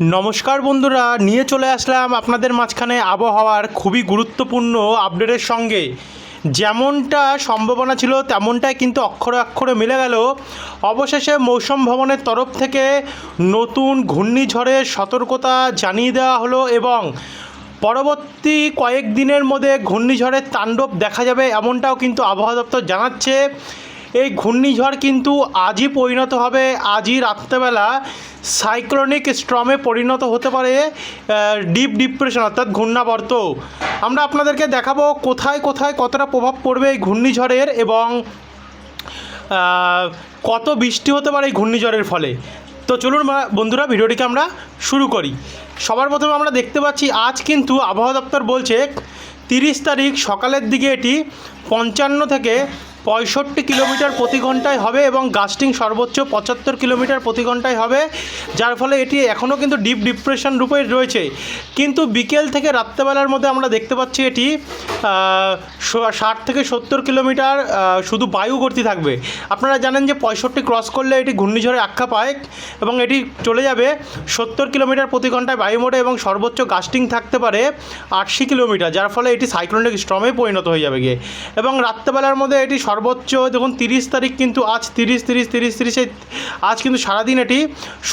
নমস্কার বন্ধুরা, নিয়ে চলে আসলাম আপনাদের মাঝখানে আবহাওয়ার খুবই গুরুত্বপূর্ণ আপডেটের সঙ্গে। যেমনটা সম্ভাবনা ছিল, তেমনটাই কিন্তু অক্ষরে অক্ষরে মিলে গেল। অবশেষে মৌসুম ভবনের তরফ থেকে নতুন ঘূর্ণিঝড়ের সতর্কতা জানিয়ে দেওয়া হলো এবং পরবর্তী কয়েকদিনের মধ্যে ঘূর্ণিঝড়ের তাণ্ডব দেখা যাবে এমনটাও কিন্তু আবহাওয়া দপ্তর জানাচ্ছে। এই ঘূর্ণিঝড় কিন্তু আজই পরিণত হবে, আজই রাত্রেবেলা সাইক্লোনিক স্ট্রমে পরিণত হতে পারে ডিপ ডিপ্রেশন অর্থাৎ ঘূর্ণাবর্ত। আমরা আপনাদেরকে দেখাবো কোথায় কোথায় কতটা প্রভাব পড়বে এই ঘূর্ণিঝড়ের এবং কত বৃষ্টি হতে পারে এই ঘূর্ণিঝড়ের ফলে। তো চলুন বন্ধুরা, ভিডিওটিকে আমরা শুরু করি। সবার প্রথমে আমরা দেখতে পাচ্ছি, আজ কিন্তু আবহাওয়া দপ্তর বলছে, তিরিশ তারিখ সকালের দিকে এটি পঞ্চান্ন থেকে পঁয়ষট্টি কিলোমিটার প্রতি ঘন্টায় হবে এবং গাস্টিং সর্বোচ্চ পঁচাত্তর কিলোমিটার প্রতি ঘন্টায় হবে, যার ফলে এটি এখনও কিন্তু ডিপ ডিপ্রেশন রূপে রয়েছে। কিন্তু বিকেল থেকে রাত্রেবেলার মধ্যে আমরা দেখতে পাচ্ছি এটি ষাট থেকে সত্তর কিলোমিটার শুধু বায়ু গতি থাকবে। আপনারা জানেন যে পঁয়ষট্টি ক্রস করলে এটি ঘূর্ণিঝড়ে আখ্যা পায় এবং এটি চলে যাবে সত্তর কিলোমিটার প্রতি ঘন্টায় বায়ু মোড়ে এবং সর্বোচ্চ গাস্টিং থাকতে পারে আটশি কিলোমিটার, যার ফলে এটি সাইক্লোনিক স্ট্রমে পরিণত হয়ে যাবে গিয়ে। এবং রাত্রেবেলার মধ্যে এটি সর্বোচ্চ দেখুন তিরিশ তারিখ কিন্তু আজ তিরিশ তিরিশ তিরিশ, তিরিশে, আজ কিন্তু সারাদিন এটি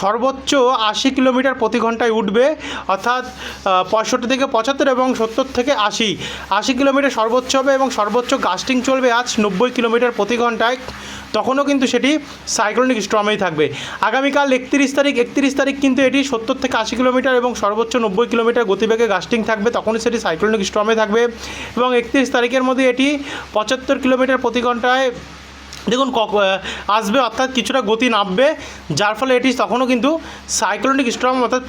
সর্বোচ্চ আশি কিলোমিটার প্রতি ঘন্টায় উঠবে, অর্থাৎ পঁয়ষট্টি থেকে পঁচাত্তর এবং সত্তর থেকে আশি। আশি কিলোমিটার সর্বোচ্চ হবে এবং সর্বোচ্চ গাস্টিং চলবে আজ নব্বই কিলোমিটার প্রতি ঘন্টায়। তখনও কিন্তু সেটি সাইক্লোনিক স্ট্রমেই থাকবে। আগামীকাল একত্রিশ তারিখ একত্রিশ তারিখ কিন্তু এটি সত্তর থেকে আশি কিলোমিটার এবং সর্বোচ্চ নব্বই কিলোমিটার গতিবেগে গাস্টিং থাকবে। তখনই সেটি সাইক্লোনিক স্ট্রমে থাকবে এবং একত্রিশ তারিখের মধ্যে এটি পঁচাত্তর কিলোমিটার প্রতি ঘন্টায় দেখুন আসবে অর্থাৎ কিছুটা গতি নামবে যার ফলে এটি তখনও কিন্তু সাইক্লোনিক স্ট্রম অর্থাৎ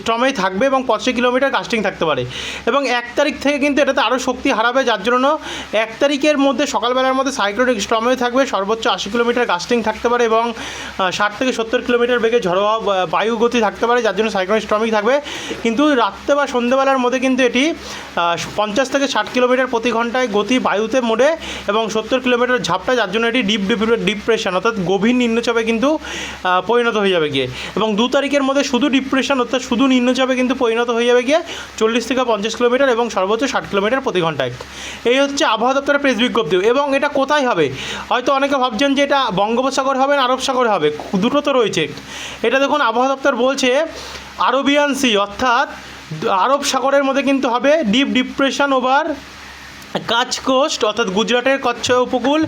স্ট্রমেই থাকবে এবং পঁচিশ কিলোমিটার কাস্টিং থাকতে পারে। এবং এক তারিখ থেকে কিন্তু এটাতে আরও শক্তি হারাবে যার জন্য এক তারিখের মধ্যে সকালবেলার মধ্যে সাইক্লোনিক স্ট্রমেই থাকবে সর্বোচ্চ আশি কিলোমিটার কাস্টিং থাকতে পারে এবং ষাট থেকে সত্তর কিলোমিটার বেগে আহ, বায়ু গতি থাকতে পারে যার জন্য সাইক্লোনিক স্ট্রমিক থাকবে। কিন্তু রাত্রে বা সন্ধ্যেবেলার মধ্যে কিন্তু এটি পঞ্চাশ থেকে ষাট কিলোমিটার প্রতি ঘন্টায় গতি বায়ুতে মোড়ে এবং সত্তর কিলোমিটার ঝাপটা যার জন্য এটি ডিপ ডিপ্রেশন অর্থাৎ গভীর নিম্নচাপে কিন্তু পরিণত হয়ে যাবে গিয়ে। এবং দু তারিখের মধ্যে শুধু ডিপ্রেশন অর্থাৎ শুধু নিম্নচাপে কিন্তু পরিণত হয়ে যাবে গিয়ে চল্লিশ থেকে পঞ্চাশ কিলোমিটার এবং সর্বোচ্চ ষাট কিলোমিটার প্রতি ঘন্টায়। এই হচ্ছে আবহাওয়া দপ্তরের প্রেস বিজ্ঞপ্তি। এবং এটা কোথায় হবে? হয়তো অনেকে ভাবছেন যে এটা বঙ্গোপসাগর হবে না আরব সাগর হবে। দুটো তো রয়েছে। এটা দেখুন, আবহাওয়া দপ্তর বলছে, আরবিয়ান সি, অর্থাৎ আরব সাগরের মধ্যে কিন্তু হবে deep depression over Kutch coast অর্থাৎ গুজরাটের কচ্ছ উপকূল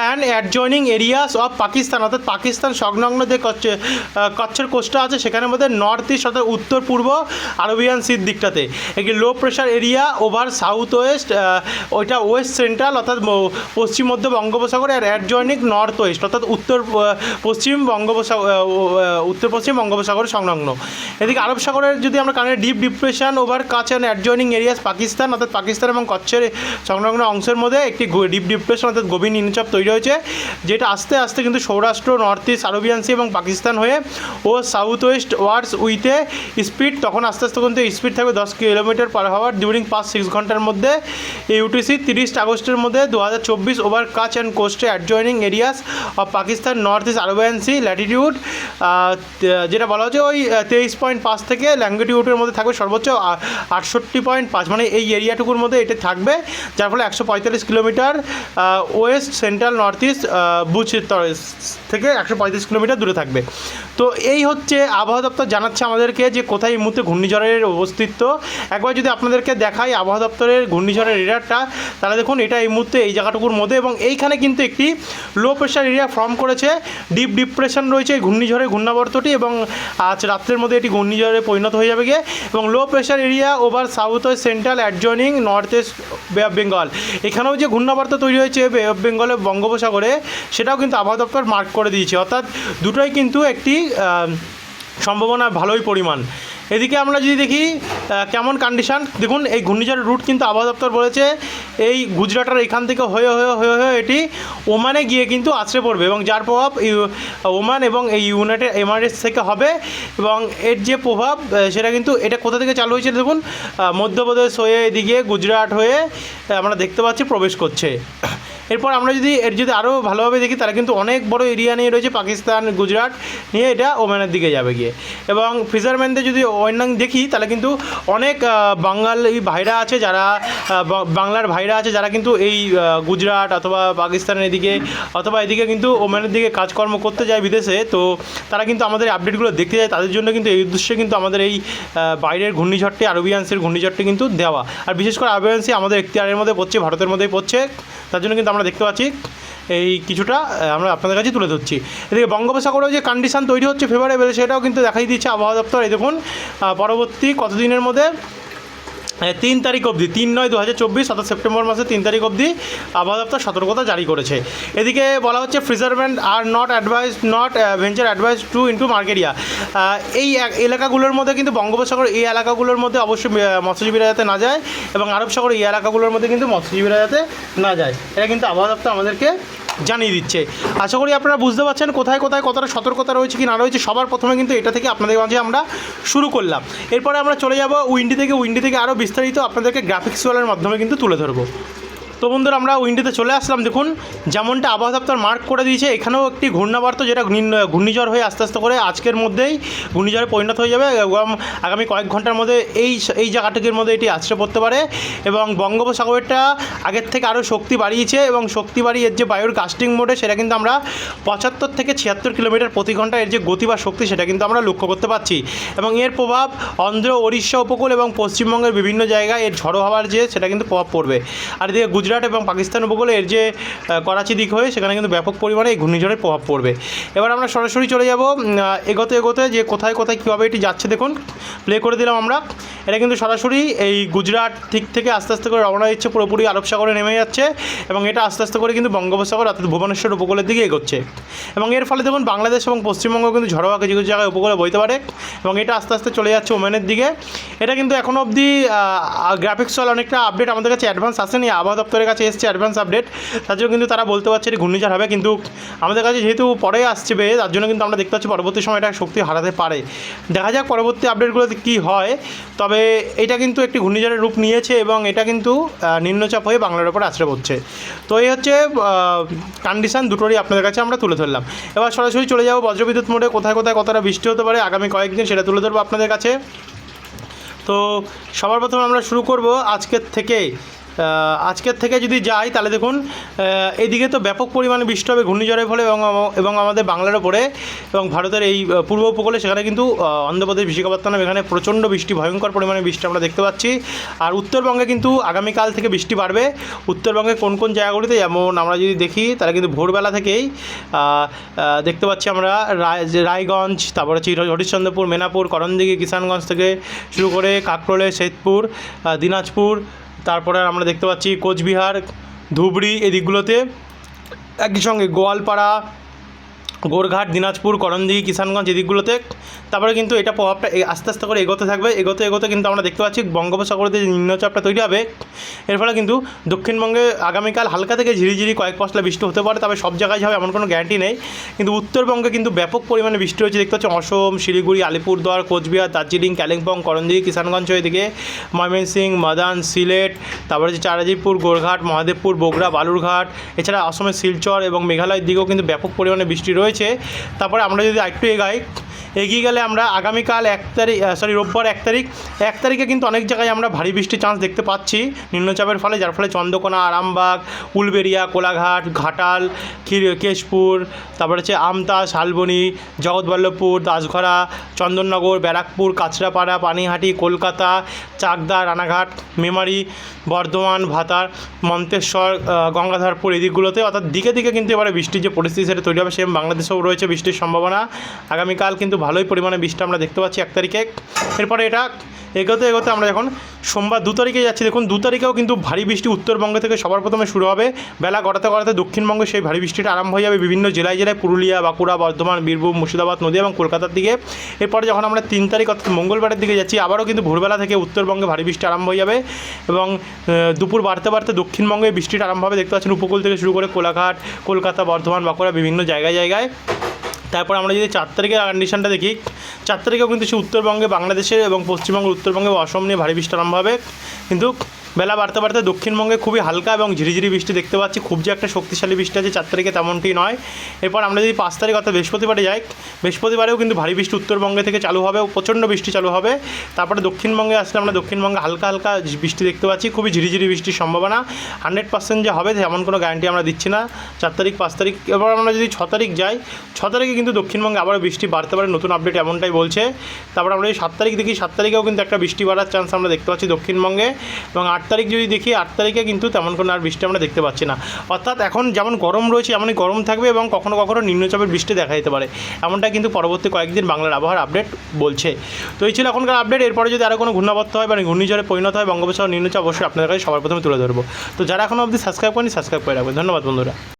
and adjoining areas of Pakistan অর্থাৎ পাকিস্তান সংলগ্ন যে কচ্ছ কচ্ছের কোস্টটা আছে, সেখানের মধ্যে নর্থ ইস্ট অর্থাৎ উত্তর পূর্ব আরবিয়ান সির দিকটাতে। একটি low pressure area over south west ওইটা ওয়েস্ট সেন্ট্রাল অর্থাৎ পশ্চিম মধ্য বঙ্গোপসাগর, আর অ্যাডজয়নিং নর্থ ওয়েস্ট অর্থাৎ উত্তর পশ্চিম বঙ্গোপসাগর উত্তর পশ্চিম বঙ্গোপসাগর সংলগ্ন। এদিকে আরব সাগরের যদি আমরা কানে deep depression over Kutch and adjoining areas Pakistan, অর্থাৎ পাকিস্তান এবং কচ্ছের সংলগ্ন অংশের মধ্যে একটি ডিপ ডিপ্রেশন অর্থাৎ গভীর নিম্নচাপ তৈরি হয়েছে, যেটা আস্তে আস্তে কিন্তু Saurashtra, north east Arabian sea এবং পাকিস্তান হয়ে ও সাউথ ওয়েস্ট ওয়ার্ডস উইথে স্পিড, তখন আস্তে আস্তে কিন্তু স্পিড থাকবে দশ কিলোমিটার পার হাওয়ার ডিউরিং পাঁচ সিক্স ঘণ্টার মধ্যে। ইউটিসি তিরিশ আগস্টের মধ্যে দু হাজার চব্বিশ over Kutch and কোস্টে adjoining areas of Pakistan north east Arabian sea latitude যেটা বলা হচ্ছে ওই তেইশ পয়েন্ট পাঁচ থেকে ল্যাঙ্গিটিউডের মধ্যে থাকবে সর্বোচ্চ আটষট্টি পয়েন্ট পাঁচ মানে এই এরিয়াটুকুর মধ্যে এটা থাকবে। যার ফলে একশো পঁয়তাল্লিশ kilometre west, central, north east Bhuj থেকে একশো পঁয়ত্রিশ কিলোমিটার দূরে থাকবে। তো এই হচ্ছে আবহাওয়া দপ্তর জানাচ্ছে আমাদেরকে যে কোথায় এই মুহূর্তে ঘূর্ণিঝড়ের অস্তিত্ব একবার যদি আপনাদেরকে দেখাই আবহাওয়া দপ্তরের ঘূর্ণিঝড়ের রেডারটা, তাহলে দেখুন এটা এই মুহূর্তে এই জায়গাটুকুর মধ্যে এবং এইখানে কিন্তু একটি লো প্রেশার এরিয়া ফর্ম করেছে। ডিপ ডিপ্রেশন রয়েছে এই ঘূর্ণিঝড়ের ঘূর্ণাবর্তটি এবং আজ রাত্রের মধ্যে এটি ঘূর্ণিঝড়ে পরিণত হয়ে যাবে গিয়ে এবং low pressure area over south west central adjoining north east Bengal এখানেও যে ঘূর্ণাবার্তা তৈরি হয়েছে বেঙ্গলে বঙ্গোপসাগরে, সেটাও কিন্তু আবহাওয়া দপ্তর মার্ক করে দিয়েছে। অর্থাৎ দুটোই কিন্তু একটি সম্ভাবনা ভালোই পরিমাণ। এদিকে আমরা যদি দেখি কেমন কন্ডিশন দেখুন, এই ঘূর্ণিঝড়ের রুট কিন্তু আবহাওয়া দপ্তর বলেছে, এই গুজরাটের এখান থেকে হয়ে হয়ে হয়ে হয়ে এটি ওমানে গিয়ে কিন্তু আছড়ে পড়বে এবং যার প্রভাব ওমান এবং এই ইউনাইটেড এমারেটস থেকে হবে এবং এর যে প্রভাব সেটা কিন্তু এটা কোথা থেকে চালু হয়েছে দেখুন মধ্যপ্রদেশ হয়ে এদিকে গুজরাট হয়ে আমরা দেখতে পাচ্ছি প্রবেশ করছে। এরপর আমরা যদি, এর যদি আরও ভালোভাবে দেখি, তাহলে কিন্তু অনেক বড় এরিয়া নিয়ে রয়েছে পাকিস্তান, গুজরাট, নিয়ে এটা ওমানের দিকে যাবে গিয়ে। এবং ফিশারম্যানদের যদি অন্যান্য দেখি, তাহলে কিন্তু অনেক বাঙালি ভাইরা আছে যারা বাংলার ভাইরা আছে যারা কিন্তু এই গুজরাট অথবা পাকিস্তানের এদিকে, অথবা এদিকে কিন্তু ওমানের দিকে কাজকর্ম করতে যায় বিদেশে। তো তারা কিন্তু আমাদের আপডেটগুলো দেখতে যায়। তাদের জন্য কিন্তু এই উদ্দেশ্যে কিন্তু আমাদের এই বাইরের ঘূর্ণিঝড়টি, আরবিয়ান্সের ঘূর্ণিঝড়টি কিন্তু দেওয়া। আর বিশেষ করে আরবিয়ান্সই আমাদের এখতিয়ারের মধ্যে পড়ছে, ভারতের মধ্যেই পড়ছে। তার জন্য কিন্তু আমরা দেখতে পাচ্ছি। এই কিছুটা আমরা আপনাদের কাছে তুলে ধরছি। এদিকে বঙ্গোপসাগরেও যে কন্ডিশান তৈরি হচ্ছে ফেভারেবল সেটাও কিন্তু দেখাই দিচ্ছে আবহাওয়া দপ্তর। এই দেখুন পরবর্তী কতদিনের মধ্যে তিন তারিখ অবধি, তিন নয় দু হাজার চব্বিশ অর্থাৎ সেপ্টেম্বর মাসে তিন তারিখ অবধি আবহাওয়া দপ্তর সতর্কতা জারি করেছে। এদিকে বলা হচ্ছে fishermen are not advice not venture advice to into মার্কেরিয়া এই এলাকাগুলোর মধ্যে কিন্তু বঙ্গোপসাগর, এই এলাকাগুলোর মধ্যে অবশ্যই মৎস্যজীবীরা যাতে না যায় এবং আরব সাগর এই এলাকাগুলোর মধ্যে কিন্তু মৎস্যজীবীরা যাতে না যায়। এটা কিন্তু আবহাওয়া দপ্তর আমাদেরকে জানিয়ে দিচ্ছে। আশা করি আপনারা বুঝতে পারছেন কোথায় কোথায় কতটা সতর্কতা রয়েছে কি না রয়েছে, সবার প্রথমে কিন্তু এটা থেকে আপনাদের মাঝে আমরা শুরু করলাম। এরপরে আমরা চলে যাব উইন্ডি থেকে। উইন্ডি থেকে আরও বিস্তারিত আপনাদেরকে গ্রাফিক্স ওয়ালের মাধ্যমে কিন্তু তুলে ধরবো। তো বন্ধুরা, আমরা উইন্ডিতে চলে আসলাম। দেখুন, যেমনটা আবহাওয়া দপ্তর মার্ক করে দিয়েছে, এখানেও একটি ঘূর্ণাবর্ত যেটা ঘূর্ণিঝড় হয়ে আস্তে আস্তে করে আজকের মধ্যেই ঘূর্ণিঝড়ে পরিণত হয়ে যাবে এবং আগামী কয়েক ঘণ্টার মধ্যে এই এই জায়গাটির মধ্যে এটি আশ্রয় পড়তে পারে এবং বঙ্গোপসাগরটা আগের থেকে আরও শক্তি বাড়িয়েছে এবং শক্তি বাড়িয়ে এর যে বায়ুর কাস্টিং মোডে সেটা কিন্তু আমরা পঁচাত্তর থেকে ছিয়াত্তর কিলোমিটার প্রতি ঘণ্টা এর যে গতি বা শক্তি সেটা কিন্তু আমরা লক্ষ্য করতে পারছি এবং এর প্রভাব অন্ধ্র, ওড়িশা উপকূল এবং পশ্চিমবঙ্গের বিভিন্ন জায়গায় এর ঝড়ো হওয়ার যে সেটা কিন্তু প্রভাব পড়বে। আর এদিকে গুজরাট এবং পাকিস্তান উপকূলে এর যে করাচি দিক হয়ে সেখানে কিন্তু ব্যাপক পরিমাণে এই ঘূর্ণিঝড়ের প্রভাব পড়বে। এবার আমরা সরাসরি চলে যাব এগোতে এগোতে যে কোথায় কোথায় কীভাবে এটি যাচ্ছে দেখুন প্লে করে দিলাম আমরা। এটা কিন্তু সরাসরি এই গুজরাট দিক থেকে আস্তে আস্তে করে রওনা দিচ্ছে, পুরোপুরি আরব সাগরে নেমে যাচ্ছে এবং এটা আস্তে আস্তে করে কিন্তু বঙ্গোপসাগর অর্থাৎ ভুবনেশ্বর উপকূলের দিকে এগোচ্ছে। এবং এর ফলে দেখুন বাংলাদেশ এবং পশ্চিমবঙ্গ কিন্তু ঝড়োয়া কিছু কিছু জায়গায় উপকূলে বইতে পারে এবং এটা আস্তে আস্তে চলে যাচ্ছে ওমেনের দিকে। এটা কিন্তু এখনও অবধি গ্রাফিক্স অনেকটা আপডেট আমাদের কাছে অ্যাডভান্স আসেনি, আবহাওয়া দপ্তরের কাছে এসছে অ্যাডভান্স আপডেট তার জন্য কিন্তু তারা বলতে পারছে এটি ঘূর্ণিঝড় হবে, কিন্তু আমাদের কাছে যেহেতু পরে আসছে বে তার জন্য কিন্তু আমরা দেখতে পাচ্ছি পরবর্তী সময় এটা শক্তি হারাতে পারে। দেখা যাক পরবর্তী আপডেটগুলোতে কী হয়, তবে এটা কিন্তু একটি ঘূর্ণিঝড়ের রূপ নিয়েছে এবং এটা কিন্তু নিম্নচাপ হয়ে বাংলার ওপর আশ্রয় পড়ছে। তো এই হচ্ছে কন্ডিশান দুটোরই আপনাদের কাছে আমরা তুলে ধরলাম। এবার সরাসরি চলে যাব বজ্রবিদ্যুৎ মোডে, কোথায় কোথায় কতটা বৃষ্টি হতে পারে, আগামী কয়েকদিন সেটা তুলে ধরবো আপনাদের কাছে। তো সবার প্রথমে আমরা শুরু করব আজকের থেকে। আজকের থেকে যদি যাই, তাহলে দেখুন এদিকে তো ব্যাপক পরিমাণে বৃষ্টি হবে, ঘূর্ণিঝড়ের ফলে এবং এবং আমাদের বাংলার ওপরে এবং ভারতের এই পূর্ব উপকূলে, সেখানে কিন্তু অন্ধ্রপ্রদেশ, বিশাখাপত্তনম, এখানে প্রচণ্ড বৃষ্টি, ভয়ঙ্কর পরিমাণে বৃষ্টি আমরা দেখতে পাচ্ছি। আর উত্তরবঙ্গে কিন্তু আগামীকাল থেকে বৃষ্টি বাড়বে। উত্তরবঙ্গে কোন কোন জায়গাগুলিতে, যেমন আমরা যদি দেখি, তাহলে কিন্তু ভোরবেলা থেকেই দেখতে পাচ্ছি আমরা রায়- রায়গঞ্জ, তারপরে হচ্ছে হরিশ্চন্দ্রপুর, মেনাপুর, করণদিঘি, কিষানগঞ্জ থেকে শুরু করে কাকরোলে, শেতপুর দিনাজপুর তারপরে আমরা দেখতে পাচ্ছি কোচবিহার, ধুবড়ি এই দিকগুলোতে একই সঙ্গে গোয়ালপাড়া, গোরঘাট, দিনাজপুর, করণদিঘি, কিষানগঞ্জ এদিকগুলোতে। তারপরে কিন্তু এটা প্রভাবটা আস্তে আস্তে করে এগোতে থাকবে। এগোতে এগোতে কিন্তু আমরা দেখতে পাচ্ছি বঙ্গোপসাগরে যে নিম্নচাপটা তৈরি হবে এর ফলে কিন্তু দক্ষিণবঙ্গে আগামীকাল হালকা থেকে ঝিরিঝিরি কয়েক পশলা বৃষ্টি হতে পারে, তবে সব জায়গায় হবে এমন কোনো গ্যারান্টি নেই। কিন্তু উত্তরবঙ্গে কিন্তু ব্যাপক পরিমাণে বৃষ্টি হয়েছে, দেখতে পাচ্ছি অসম, শিলিগুড়ি, আলিপুরদুয়ার, কোচবিহার, দার্জিলিং, কালিম্পং, করণদিঘি, কিষানগঞ্জ এদিকে ময়মনসিং মাদান, সিলেট, তারপরে হচ্ছে চারাজিপুর গোরঘাট, মহাদেবপুর, বগুড়া, বালুরঘাট, এছাড়া অসমের শিলচর এবং মেঘালয়ের দিকেও কিন্তু ব্যাপক পরিমাণে বৃষ্টি রয়েছে। তারপরে আমরা যদি আরেকটু এগাই এগিয়ে গেলে আমরা আগামীকাল এক তারিখ সরি রোববার এক তারিখ। এক তারিখে কিন্তু অনেক জায়গায় আমরা ভারী বৃষ্টির চান্স দেখতে পাচ্ছি। নিম্নচাপের ফলে, যার ফলে চন্দ্রকোনা, আরামবাগ উলবেরিয়া কোলাঘাট, ঘাটাল কেশপুর, তারপরে হচ্ছে আমতা, শালবনি, জগৎবল্লভপুর, দাসঘরা, চন্দননগর, ব্যারাকপুর কাছড়াপাড়া পানিহাটি, কলকাতা, চাকদা, রানাঘাট, মেমারি, বর্ধমান, ভাতার, মন্তেশ্বর গঙ্গাধরপুর এই দিকগুলোতে। অর্থাৎ দিকে দিকে কিন্তু এবারে বৃষ্টির যে পরিস্থিতি সেটা তৈরি হবে সেম বাংলাদেশেও রয়েছে বৃষ্টির সম্ভাবনা। আগামীকাল কিন্তু ভালোই পরিমাণে বৃষ্টি আমরা দেখতে পাচ্ছি এক তারিখে। এরপরে এটা এগোতে এগোতে আমরা যখন সোমবার দু তারিখে যাচ্ছি। দেখুন, দু তারিখেও কিন্তু ভারী বৃষ্টি উত্তরবঙ্গ থেকে সবার প্রথমে শুরু হবে। বেলা গড়াতে গড়াতে দক্ষিণবঙ্গে সেই ভারী বৃষ্টিটা আরম্ভ হয়ে যাবে বিভিন্ন জেলায় জেলায়, পুরুলিয়া, বাঁকুড়া, বর্ধমান, বীরভূম, মুর্শিদাবাদ, নদী এবং কলকাতার দিকে। এরপরে যখন আমরা তিন তারিখ অর্থাৎ মঙ্গলবারের দিকে যাচ্ছি, আবারও কিন্তু ভোরবেলা থেকে উত্তরবঙ্গে ভারী বৃষ্টি আরম্ভ হয়ে যাবে এবং দুপুর বাড়তে বাড়তে দক্ষিণবঙ্গে বৃষ্টিটা আরম্ভ হবে। দেখতে পাচ্ছেন, উপকূল থেকে শুরু করে কোলাঘাট, কলকাতা, বর্ধমান, বাঁকুড়া বিভিন্ন জায়গায় জায়গায়। তারপর আমরা যদি চার তারিখের কন্ডিশনটা দেখি, চার তারিখেও কিন্তু সে উত্তরবঙ্গে বাংলাদেশে এবং পশ্চিমবঙ্গের উত্তরবঙ্গে অসম নিয়ে ভারী বৃষ্টি আরম্ভ হবে। কিন্তু বেলা বাড়তে বাড়তে দক্ষিণবঙ্গে খুবই হালকা এবং ঝিরিঝিরি বৃষ্টি দেখতে পাচ্ছি। খুব যে একটা শক্তিশালী বৃষ্টি আছে, চার তারিখে তেমনটি নয়। এরপর আমরা যদি পাঁচ তারিখ অর্থাৎ বৃহস্পতিবারে যাই, বৃহস্পতিবারেও কিন্তু ভারী বৃষ্টি উত্তরবঙ্গে থেকে চালু হবে, প্রচণ্ড বৃষ্টি চালু হবে। তারপরে দক্ষিণবঙ্গে আসলে আমরা দক্ষিণবঙ্গে হালকা হালকা বৃষ্টি দেখতে পাচ্ছি, খুবই ঝিরিঝিরি বৃষ্টির সম্ভাবনা। হান্ড্রেড পার্সেন্ট যে হবে, তেমন কোনো গ্যারান্টি আমরা দিচ্ছি না। চার তারিখ, পাঁচ তারিখ, এবার আমরা যদি ছ তারিখ যাই, ছ তারিখে কিন্তু দক্ষিণবঙ্গে আবারও বৃষ্টি বাড়তে পারে, নতুন আপডেট এমনটাই বলছে। তারপর আমরা যদি সাত তারিখ দেখি, সাত তারিখেও কিন্তু একটা বৃষ্টি বাড়ার চান্স আমরা দেখতে পাচ্ছি দক্ষিণবঙ্গে। এবং আট তারিখ যদি দেখি, আট তারিখে কিন্তু তেমন কোনো আর বৃষ্টি আমরা দেখতে পাচ্ছি না। অর্থাৎ এখন যেমন গরম রয়েছে, এমনই গরম থাকবে এবং কখনো কখনো নিম্নচাপের বৃষ্টি দেখা যেতে পারে। এমনটা কিন্তু পরবর্তী কয়েকদিন বাংলার আবহাওয়ার আপডেট বলছে। তো এই ছিল এখনকার আপডেট। এরপরে যদি আরও কোনো ঘূর্ণাবর্ত হয় বা ঘূর্ণিঝড়ে পরিণত হয়, বঙ্গোপসাগর নিম্নচাপ, অবশ্যই আপনাদের কাছে সবার প্রথমে তুলে ধরবো। তো যারা এখন অবধি সাবস্ক্রাইব করেনি সাবস্ক্রাইব করে রাখবেন। ধন্যবাদ বন্ধুরা।